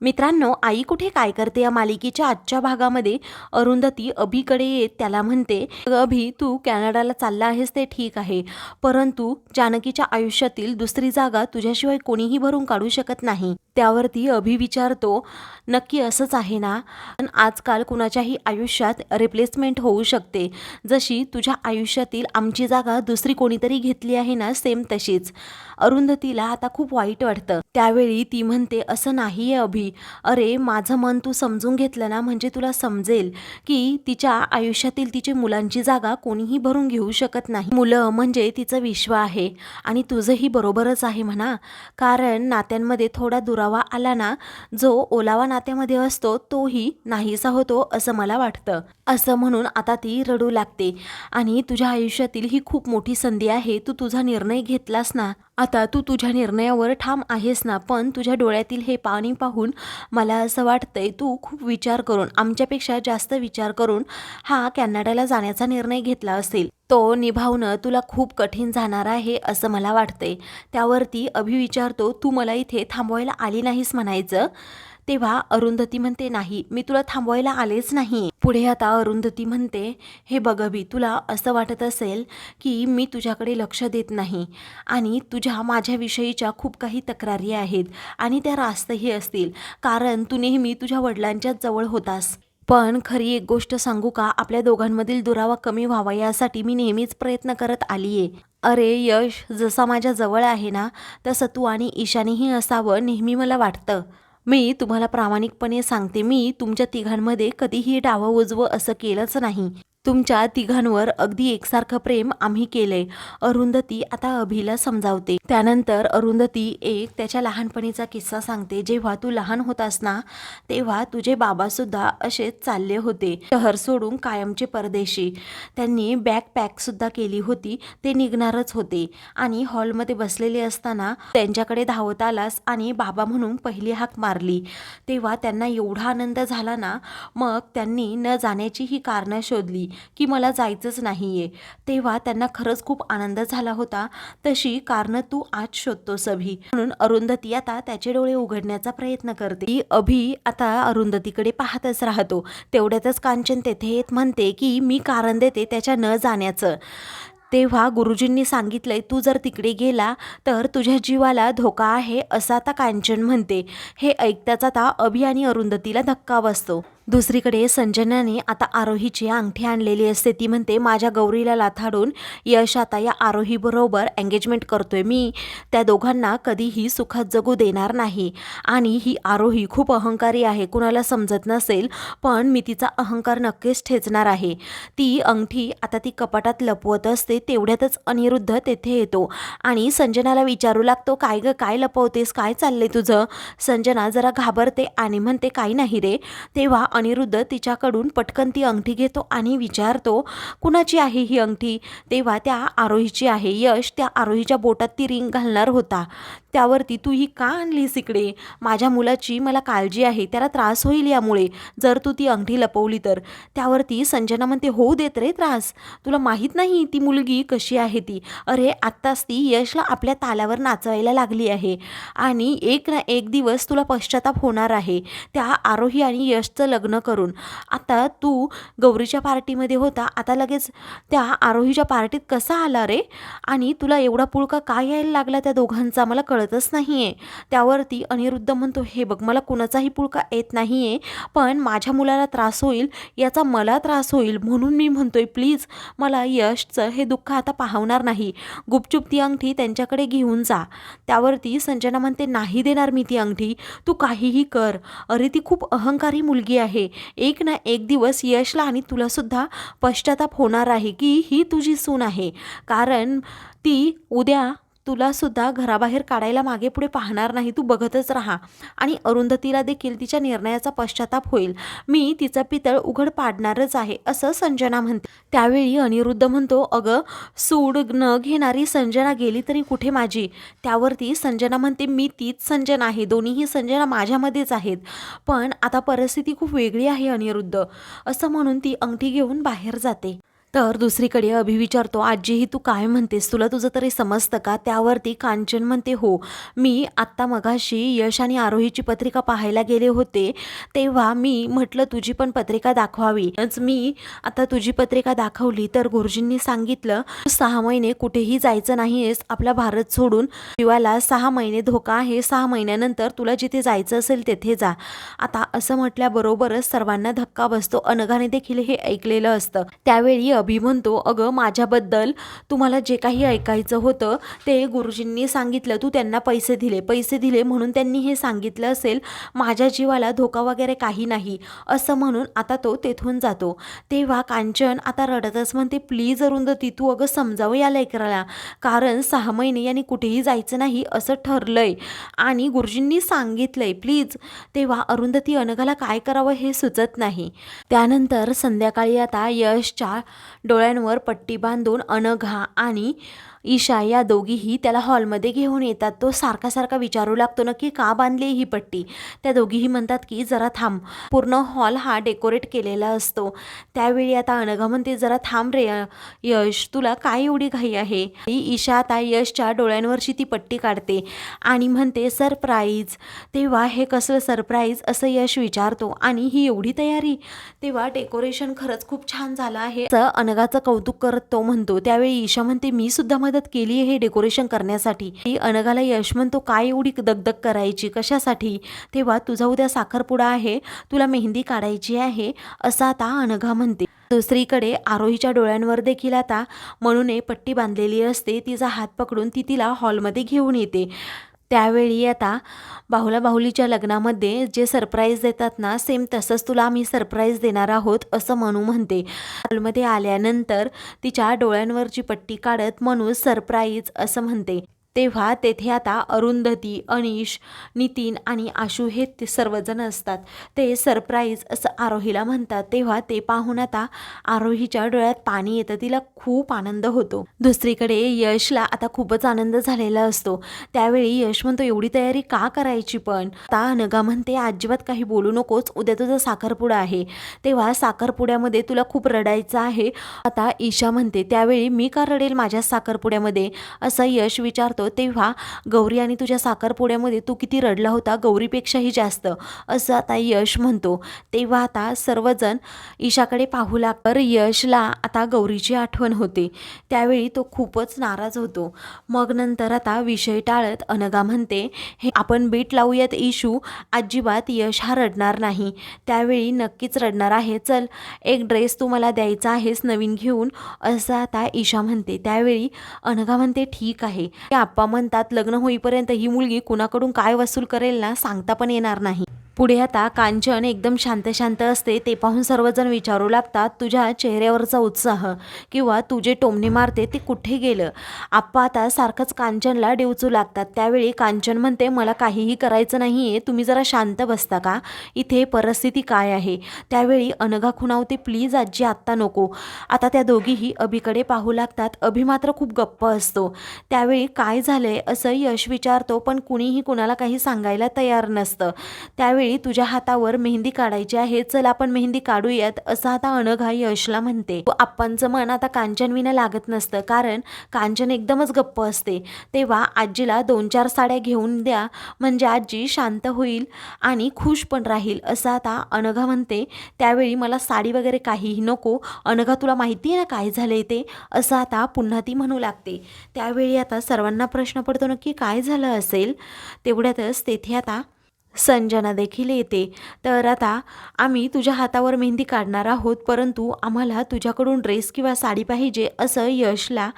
मित्रांनो आई कुठे काय करते या मालिकेच्या आजच्या भागामध्ये? अरुंधती अभिकडे येत त्याला म्हणते अभि तू कॅनडाला चालला आहेस ते ठीक आहे परंतु जानकीच्या आयुष्यातील दुसरी जागा तुझ्याशिवाय कोणीही भरून काढू शकत नाही. त्यावरती अभि विचारतो नक्की असंच आहे ना? पण आजकाल कुणाच्याही आयुष्यात रिप्लेसमेंट होऊ शकते. जशी तुझ्या आयुष्यातील आमची जागा दुसरी कोणीतरी घेतली आहे ना सेम तशीच. अरुंधतीला आता खूप वाईट वाटतं. त्यावेळी ती म्हणते असं नाही अभि. अभि अरे माझं मन तू समजून घेतलं ना म्हणजे तुला समजेल की तिच्या आयुष्यातील तिची मुलांची जागा कोणीही भरून घेऊ शकत नाही. मुलं म्हणजे तिचं विश्व आहे आणि तुझंही बरोबरच आहे म्हणा. कारण नात्यांमध्ये थोडा दुरावा आला ना जो ओलावा नात्यामध्ये असतो तोही नाहीसा होतो असं मला वाटतं. असं म्हणून आता ती रडू लागते आणि तुझ्या आयुष्यातील ही खूप मोठी संधी आहे तू तुझा निर्णय घेतलास ना. आता तू तुझ्या निर्णयावर ठाम आहेस ना पण तुझ्या डोळ्यातील हे पाणी पाहून मला असं वाटतंय तू खूप विचार करून आमच्यापेक्षा जास्त विचार करून हा कॅनडाला जाण्याचा निर्णय घेतला असेल. तो निभावणं तुला खूप कठीण जाणार आहे असं मला वाटतंय. त्यावरती अभि विचारतो तू मला इथे थांबवायला आली नाहीस म्हणायचं. तेव्हा अरुंधती म्हणते नाही मी तुला थांबवायला आलेच नाही. पुढे आता अरुंधती म्हणते हे बघ अभि तुला असं वाटत असेल की मी तुझ्याकडे लक्ष देत नाही आणि तुझ्या माझ्याविषयीच्या खूप काही तक्रारी आहेत आणि त्या रास्तही असतील कारण तू नेहमी तुझ्या वडिलांच्या जवळ होतास. पण खरी एक गोष्ट सांगू का? आपल्या दोघांमधील दुरावा कमी व्हावा यासाठी मी नेहमीच प्रयत्न करत आली आहे अरे यश जसा माझ्या जवळ आहे ना तसं तू आणि ईशानीही असावं नेहमी मला वाटतं. मी तुम्हाला प्रामाणिकपणे सांगते मी तुमच्या तिघांमध्ये कधीही डावं उजवं असं केलंच नाही. तुमच्या तिघांवर अगदी एकसारखं प्रेम आम्ही केलंय. अरुंधती आता अभिला समजावते. त्यानंतर अरुंधती एक त्याच्या लहानपणीचा किस्सा सांगते. जेव्हा तू लहान होतास ना तेव्हा तुझे बाबा सुद्धा असेच चालले होते. शहर सोडून कायमचे परदेशी. त्यांनी बॅकपॅक सुद्धा केली होती. ते निघणारच होते. आणि हॉलमध्ये बसलेले असताना त्यांच्याकडे धावत आलास आणि बाबा म्हणून पहिली हाक मारली. तेव्हा त्यांना एवढा आनंद झाला ना मग त्यांनी न जाण्याची ही कारणं शोधली. की मला जायचंच नाही आहे तेव्हा त्यांना खरंच खूप आनंद झाला होता. तशी कारणं तू आज शोधतोस अभि. म्हणून अरुंधती आता त्याचे डोळे उघडण्याचा प्रयत्न करते. ती अभि आता अरुंधतीकडे पाहतच राहतो. तेवढ्यातच कांचन तेथे येत म्हणते की मी कारण देते त्याच्या न जाण्याचं. तेव्हा गुरुजींनी सांगितलंय तू जर तिकडे गेला तर तुझ्या जीवाला धोका आहे असं आता कांचन म्हणते. हे ऐकताच आता अभि आणि अरुंधतीला धक्का बसतो. दुसरीकडे संजनाने आता आरोहीची अंगठी आणलेली असते. ती म्हणते माझ्या गौरीला लाथाडून यश आता या आरोहीबरोबर एंगेजमेंट करतोय. मी त्या दोघांना कधीही सुखात जगू देणार नाही. आणि ही आरोही खूप अहंकारी आहे. कुणाला समजत नसेल पण मी तिचा अहंकार नक्कीच ठेचणार आहे. ती अंगठी आता ती कपाटात लपवत असते. तेवढ्यातच अनिरुद्ध तेथे येतो. आणि संजनाला विचारू लागतो काय ग काय लपवतेस? काय चाललंय तुझं? संजना जरा घाबरते आणि म्हणते काही नाही रे. तेव्हा अनिरुद्ध तिच्याकडून पटकन ती अंगठी घेतो आणि विचारतो कुणाची आहे ही अंगठी? तेव्हा त्या आरोहीची आहे. यश त्या आरोहीच्या बोटात ती रिंग घालणार होता. त्यावरती तू ही का आणलीस इकडे? माझ्या मुलाची मला काळजी आहे त्याला त्रास होईल यामुळे. जर तू ती अंगठी लपवली तर. त्यावरती संजना म्हणते होऊ देत रे त्रास. तुला माहीत नाही ती मुलगी कशी आहे ती. अरे आत्ताच ती यशला आपल्या तालावर नाचवायला लागली आहे. आणि एक ना एक दिवस तुला पश्चाताप होणार आहे. त्या आरोही आणि यशचं लग्न करून. आता तू गौरीच्या पार्टीमध्ये होता. आता लगेच त्या आरोहीच्या पार्टीत कसा आला रे? आणि तुला एवढा पुळका काय यायला लागला त्या दोघांचा? मला कळतच नाही आहे त्यावरती अनिरुद्ध म्हणतो हे बघ मला कुणाचाही पुळका येत नाही आहे पण माझ्या मुलाला त्रास होईल याचा मला त्रास होईल म्हणून मी म्हणतोय प्लीज मला यशचं हे दुःख आता पाहवणार नाही. गुपचूप ती अंगठी त्यांच्याकडे घेऊन जा. त्यावरती संजना म्हणते नाही देणार मी ती अंगठी. तू काहीही कर. अरे ती खूप अहंकारी मुलगी आहे. एक ना एक दिवस यशला आणि तुलासुद्धा पश्चाताप होणार आहे की ही तुझी सून आहे. कारण ती उद्या तुला सुद्धा घराबाहेर काढायला मागे पुढे पाहणार नाही. तू बघतच राहा. आणि अरुंधतीला देखील तिच्या निर्णयाचा पश्चाताप होईल. मी तिचं पितळ उघड पाडणारच आहे असं संजना म्हणते. त्यावेळी अनिरुद्ध म्हणतो अगं सूड न घेणारी संजना गेली तरी कुठे माझी? त्यावरती संजना म्हणते मी तीच संजना आहे. दोन्हीही संजना माझ्यामध्येच आहेत. पण आता परिस्थिती खूप वेगळी आहे अनिरुद्ध. असं म्हणून ती अंगठी घेऊन बाहेर जाते. तर दुसरीकडे अभि विचारतो आजीही तू काय म्हणतेस? तुला तुझं तरी समजतं का? त्यावरती कांचन म्हणते हो मी आत्ता मगाशी यश आणि आरोहीची पत्रिका पाहायला गेले होते. तेव्हा मी म्हटलं तुझी पण पत्रिका दाखवावी. मी आता तुझी पत्रिका दाखवली. तर गुरुजींनी सांगितलं सहा महिने कुठेही जायचं नाहीयेस. आपला भारत सोडून शिवाला सहा महिने धोका आहे. सहा महिन्यानंतर तुला जिथे जायचं असेल तेथे जा. आता असं म्हटल्याबरोबरच सर्वांना धक्का बसतो. अनघाने देखील हे ऐकलेलं असतं. त्यावेळी अभि म्हणतो अगं माझ्याबद्दल तुम्हाला जे काही ऐकायचं होतं ते गुरुजींनी सांगितलं. तू त्यांना पैसे दिले पैसे दिले म्हणून त्यांनी हे सांगितलं असेल. माझ्या जीवाला धोका वगैरे काही नाही. असं म्हणून आता तो तेथून जातो. तेव्हा कांचन आता रडतच म्हणते प्लीज अरुंधती तू अगं समजावं या लेकराला. कारण सहा महिने यांनी कुठेही जायचं नाही असं ठरलंय. आणि गुरुजींनी सांगितलंय प्लीज. तेव्हा अरुंधती अनघाला काय करावं हे सुचत नाही. त्यानंतर संध्याकाळी आता यशच्या डोळ्यांवर पट्टी बांधून अनघा आणि ईशा या दोघीही त्याला हॉलमध्ये घेऊन येतात. तो सारखा सारखा विचारू लागतो ना की का बांधली ही पट्टी? त्या दोघीही म्हणतात की जरा थांब. पूर्ण हॉल हा डेकोरेट केलेला असतो. त्यावेळी आता अनघा म्हणते जरा थांब रे यश. तुला काय एवढी घाई आहे? ईशा आता यशच्या डोळ्यांवरची ती पट्टी काढते आणि म्हणते सरप्राईज. तेव्हा हे कसलं सरप्राईज असं यश विचारतो आणि ही एवढी तयारी? तेव्हा डेकोरेशन खरंच खूप छान झालं आहे. असं अनघाचं कौतुक करत तो म्हणतो. त्यावेळी ईशा म्हणते मी सुद्धा मदत केली आहे हे डेकोरेशन करण्यासाठी. ती अनघाला यश म्हणतो काय एवढी दगदग करायची? कशासाठी? तेव्हा तुझा उद्या साखरपुडा आहे तुला मेहंदी काढायची आहे असं आता अनघा म्हणते. दुसरीकडे आरोहीच्या डोळ्यांवर देखील आता म्हणूने पट्टी बांधलेली असते तिचा हात पकडून ती तिला हॉलमध्ये घेऊन येते. त्यावेळी आता बाहुला बाहुलीच्या लग्नामध्ये जे सरप्राईज देतात ना सेम तसंच तुला आम्ही सरप्राईज देणार आहोत असं मनू म्हणते. हॉलमध्ये आल्यानंतर तिच्या डोळ्यांवरची पट्टी काढत मनू सरप्राईज असं म्हणते. तेव्हा तेथे आता अरुंधती अनिश नितीन आणि आशू हे ते सर्वजण असतात. ते सरप्राईज असं आरोहीला म्हणतात. तेव्हा ते पाहून आता आरोहीच्या डोळ्यात पाणी येतं. तिला खूप आनंद होतो. दुसरीकडे यशला आता खूपच आनंद झालेला असतो. त्यावेळी यश म्हणतो एवढी तयारी का करायची पण? आता अनगा म्हणते अजिबात काही बोलू नकोस. उद्या तुझा साखरपुडा आहे. तेव्हा साखरपुड्यामध्ये तुला खूप रडायचं आहे. आता ईशा म्हणते त्यावेळी मी का रडेल माझ्या साखरपुड्यामध्ये? असं यश विचारतो. तेव्हा गौरी आणि तुझ्या साखरपुड्यामध्ये तू किती रडला होता गौरीपेक्षाही जास्त असं आता यश म्हणतो. तेव्हा आता सर्वजण ईशाकडे पाहू लाग तर यशला आता गौरीची आठवण होते. त्यावेळी तो खूपच नाराज होतो. मग नंतर आता विषय टाळत अनगा म्हणते हे आपण बीट लावूयात इशू अजिबात यश हा रडणार नाही. त्यावेळी नक्कीच रडणार आहे. चल एक ड्रेस तू मला द्यायचा आहेस नवीन घेऊन असं आता ईशा म्हणते. त्यावेळी अनघा म्हणते ठीक आहे. ते आप्पा म्हणतात लग्न होईपर्यंत ही मुलगी कुणाकडून काय वसूल करेल ना सांगता पण येणार नाही. पुढे आता कांचन एकदम शांत शांत असते ते पाहून सर्वजण विचारू लागतात तुझ्या चेहऱ्यावरचा उत्साह किंवा तू जे टोमणे मारते ते कुठे गेलं? आप्पा आता सारखंच कांचनला डेवचू लागतात. त्यावेळी कांचन म्हणते मला काहीही करायचं नाही आहे तुम्ही जरा शांत बसता का? इथे परिस्थिती काय आहे? त्यावेळी अनघा खुणावते प्लीज आजी आत्ता नको. आता त्या दोघीही अभिकडे पाहू लागतात. अभि मात्र खूप गप्प असतो. त्यावेळी काय झालंय? असं यश विचारतो पण कुणीही कुणाला काही सांगायला तयार नसतं. त्यावेळी तुझ्या हातावर मेहंदी काढायची आहे चल आपण मेहंदी काढूयात असं आता अनघाई यशला म्हणते. आप्पांचं मन आता कांचनविना लागत नसतं कारण कांचन एकदमच गप्प असते. तेव्हा आजीला दोन चार साड्या घेऊन द्या म्हणजे आजी शांत होईल आणि खुश पण राहील असं आता अनघा म्हणते. त्यावेळी मला साडी वगैरे काहीही नको अनघा तुला माहिती आहे ना काय झालंय ते असं आता पुन्हा ती म्हणू लागते. त्यावेळी आता सर्वांना प्रश्न पडतो नक्की काय झालं असेल? तेवढ्यातच तेथे आता संजना देखील येते. तर आता आम्ही तुझ्या हातावर मेहंदी काढणार आहोत परंतु आम्हाला तुझ्याकडून ड्रेस किंवा साडी पाहिजे असं यशला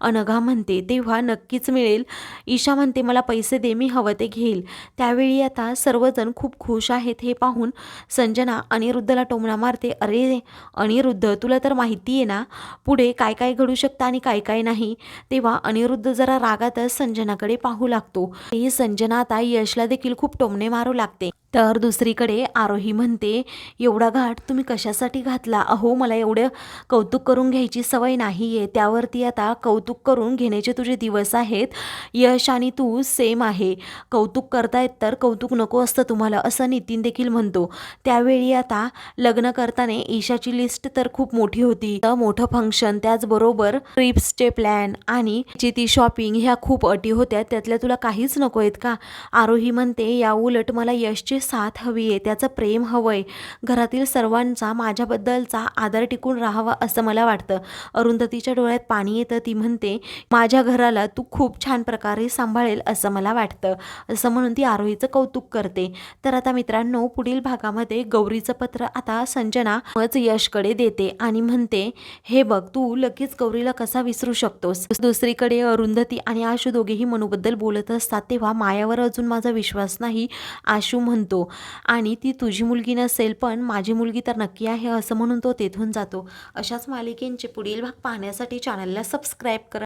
अनघा म्हणते. तेव्हा नक्कीच मिळेल. ईशा म्हणते मला पैसे दे मी हवं ते घेईल. त्यावेळी आता सर्वजण खूप खुश आहेत हे पाहून संजना अनिरुद्धला टोमणा मारते. अरे अनिरुद्ध तुला तर माहिती आहे ना पुढे काय काय घडू शकतं आणि काय काय नाही. तेव्हा अनिरुद्ध जरा रागातच संजनाकडे पाहू लागतो. ही संजना आता यशला देखील खूप टोमणे मार लागते तर दुसरीकडे आरोही म्हणते एवढा घाट तुम्ही कशासाठी घातला? अहो मला एवढं कौतुक करून घ्यायची सवय नाही आहे त्यावरती आता कौतुक करून घेण्याचे तुझे दिवस आहेत. यश आणि तू सेम आहे. कौतुक करतायत तर कौतुक नको असतं तुम्हाला असं नितीन देखील म्हणतो. त्यावेळी आता लग्न करताना ईशाची लिस्ट तर खूप मोठी होती. तर मोठं फंक्शन त्याचबरोबर ट्रिप्सचे प्लॅन आणि जी ती शॉपिंग ह्या खूप अटी होत्या. त्यातल्या तुला काहीच नको आहेत का? आरोही म्हणते या उलट मला यशची साथ हवी आहे त्याचं प्रेम हवं आहे. घरातील सर्वांचा माझ्याबद्दलचा आदर टिकून राहावा असं मला वाटतं. अरुंधतीच्या डोळ्यात पाणी येतं ती म्हणते माझ्या घराला तू खूप छान प्रकारे सांभाळेल असं मला वाटतं. असं म्हणून ती आरोहीचं कौतुक करते. तर आता मित्रांनो पुढील भागामध्ये गौरीचं पत्र आता संजना मच यशकडे देते आणि म्हणते हे बघ तू लगेच गौरीला कसा विसरू शकतोस? दुसरीकडे अरुंधती आणि आशू दोघेही मनूबद्दल बोलत असतात तेव्हा मायावर अजून माझा विश्वास नाही आशू म्हणतो आणि ती तुझी मुलगी नसेल पण माझी मुलगी तर नक्की आहे असं म्हणून तो तेथून जातो. अशाच मालिकेंचे पुढील भाग पाहण्यासाठी चॅनलला सबस्क्राईब करा.